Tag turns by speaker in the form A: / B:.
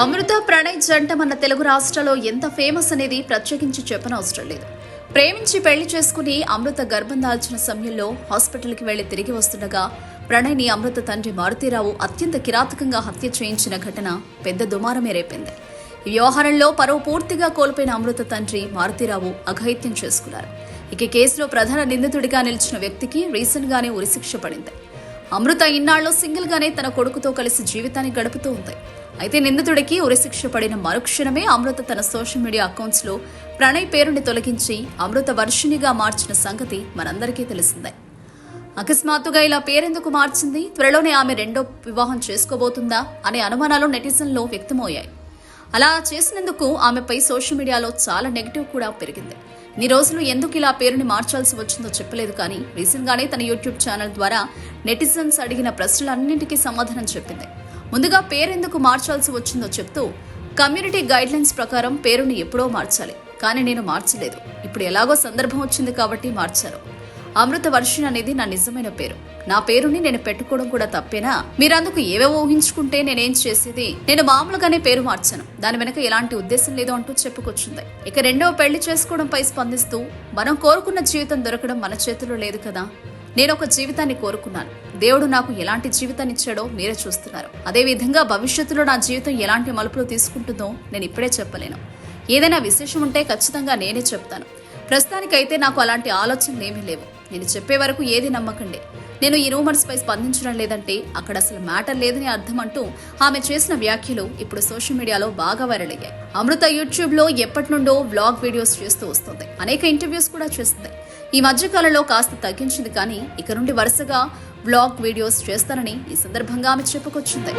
A: అమృత ప్రణయ్ జంట మన తెలుగు రాష్ట్రాల్లో ఎంత ఫేమస్ అనేది ప్రత్యేకించి చెప్పనవసరం లేదు. ప్రేమించి పెళ్ళి చేసుకుని అమృత గర్భం దాల్చిన సమయంలో హాస్పిటల్కి వెళ్ళి తిరిగి వస్తుండగా ప్రణయ్ని అమృత తండ్రి మారుతీరావు అత్యంత కిరాతకంగా హత్య చేయించిన ఘటన పెద్ద దుమారమే రేపింది. ఈ వ్యవహారంలో పరువు పూర్తిగా కోల్పోయిన అమృత తండ్రి మారుతీరావు అఘాయిత్యం చేసుకున్నారు. ఇక కేసులో ప్రధాన నిందితుడిగా నిలిచిన వ్యక్తికి రీసెంట్ గానే ఉరిశిక్ష పడింది. అమృత ఇన్నాళ్ళు సింగిల్ గానే తన కొడుకుతో కలిసి జీవితాన్ని గడుపుతూ ఉంది. అయితే నిందితుడికి ఉరిశిక్ష పడిన మరుక్షణమే అమృత తన సోషల్ మీడియా అకౌంట్స్లో ప్రణయ్ పేరుని తొలగించి అమృత వర్షిణిగా మార్చిన సంగతి మనందరికీ తెలిసిందే. అకస్మాత్తుగా ఇలా పేరెందుకు మార్చింది? త్వరలోనే ఆమె రెండో వివాహం చేసుకోబోతుందా? అనే అనుమానాలు నెటిజన్లో వ్యక్తమయ్యాయి. అలా చేసినందుకు ఆమెపై సోషల్ మీడియాలో చాలా నెగిటివ్ కూడా పెరిగింది. నీ రోజులు ఎందుకు ఇలా పేరుని మార్చాల్సి వచ్చిందో చెప్పలేదు కానీ రీసెంట్గానే తన యూట్యూబ్ ఛానల్ ద్వారా నెటిజన్స్ అడిగిన ప్రశ్నలన్నింటికీ సమాధానం చెప్పింది. ముందుగా పేరెందుకు మార్చాల్సి వచ్చిందో చెప్తూ కమ్యూనిటీ గైడ్ లైన్స్ ప్రకారం పేరుని ఎప్పుడో మార్చాలి. కానీ నేను మార్చలేదు. ఇప్పుడు ఎలాగో సందర్భం వచ్చింది కాబట్టి మార్చాను. అమృత వర్షిణ్ అనేది నా నిజమైన పేరు. నా పేరుని నేను పెట్టుకోవడం కూడా తప్పేనా? మీరందుకు ఏవేవో ఊహించుకుంటే నేనేం చేసేది? నేను మామూలుగానే పేరు మార్చాను. దాని వెనక ఎలాంటి ఉద్దేశం లేదు అంటూ చెప్పుకొచ్చింది. ఇక రెండవ పెళ్ళి చేసుకోవడంపై స్పందిస్తూ మనం కోరుకున్న జీవితం దొరకడం మన చేతిలో లేదు కదా? నేను ఒక జీవితాన్ని కోరుకున్నాను. దేవుడు నాకు ఎలాంటి జీవితాన్ని ఇచ్చాడో మీరే చూస్తున్నారు. అదే విధంగా భవిష్యత్తులో నా జీవితం ఎలాంటి మలుపులు తీసుకుంటుందో నేను ఇప్పుడే చెప్పలేను. ఏదైనా విశేషం ఉంటే ఖచ్చితంగా నేనే చెప్తాను. ప్రస్తుతానికైతే నాకు అలాంటి ఆలోచనలు ఏమీ లేవు. నేను చెప్పే వరకు ఏది నమ్మకండి. నేను ఈ రూమర్స్ పై స్పందించడం లేదంటే అక్కడ అసలు మ్యాటర్ లేదని అర్థం అంటూ ఆమె చేసిన వ్యాఖ్యలు ఇప్పుడు సోషల్ మీడియాలో బాగా వైరల్ అయ్యాయి. అమృత యూట్యూబ్లో ఎప్పటి నుండో వ్లాగ్ వీడియోస్ చేస్తూ వస్తుంది. అనేక ఇంటర్వ్యూస్ కూడా చేస్తుంది. ఈ మధ్యకాలంలో కాస్త తగ్గించింది కానీ ఇక నుండి వరుసగా వ్లాగ్ వీడియోస్ చేస్తానని ఈ సందర్భంగా ఆమె చెప్పుకొచ్చింది.